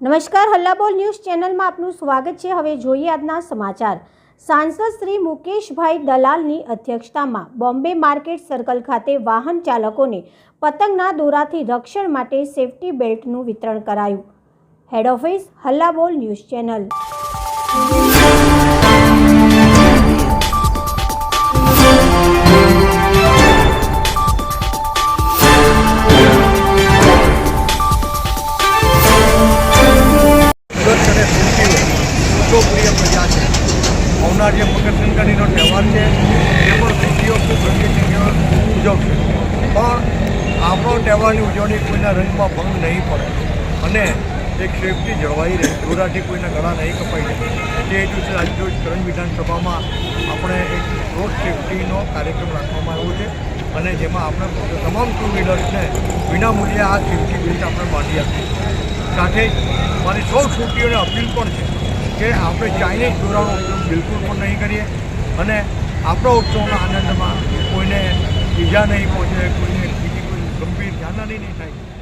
નમસ્કાર, હલ્લાબોલ ન્યૂઝ ચેનલમાં આપનું સ્વાગત છે. હવે જોઈએ આજના સમાચાર. સાંસદ શ્રી મુકેશભાઈ દલાલની અધ્યક્ષતામાં બોમ્બે માર્કેટ સર્કલ ખાતે વાહન ચાલકોને પતંગના દોરાથી રક્ષણ માટે સેફટી બેલ્ટનું વિતરણ કરાયું. Head office Hallabol news channel. લોકપ્રિય પ્રજા છે. આવનાર જે મકરસંક્રાંતિનો તહેવાર છે, એ પણ સુરતીઓ ખૂબ રંગીચંગી ઉજવશે પણ આપણો તહેવારની ઉજવણી કોઈના રંગમાં ભંગ નહીં પડે. અને એક સેફટી જળવાઈ રહે. દોરાથી કોઈના ગળા નહીં કપાઈ જાય તે દિવસે આજરોજ કરણ વિધાનસભામાં આપણે એક રોડ સેફટીનો કાર્યક્રમ રાખવામાં આવ્યો છે. અને જેમાં આપણે તમામ ટુ વ્હીલર્સને વિનામૂલ્યે આ સેફટી બિલ્ટ આપણે બાંધી આપીએ સાથે મારી સૌ છોકરીઓને અપીલ પણ છે કે આપણે ચાઇનીઝ દોરાનો ઉપયોગ બિલકુલ પણ નહીં કરીએ અને આપણો ઉત્સવના આનંદમાં કોઈને ઈજા નહીં પહોંચે, કોઈને બીજી કોઈ ગંભીર જાનહાની નહીં થાય.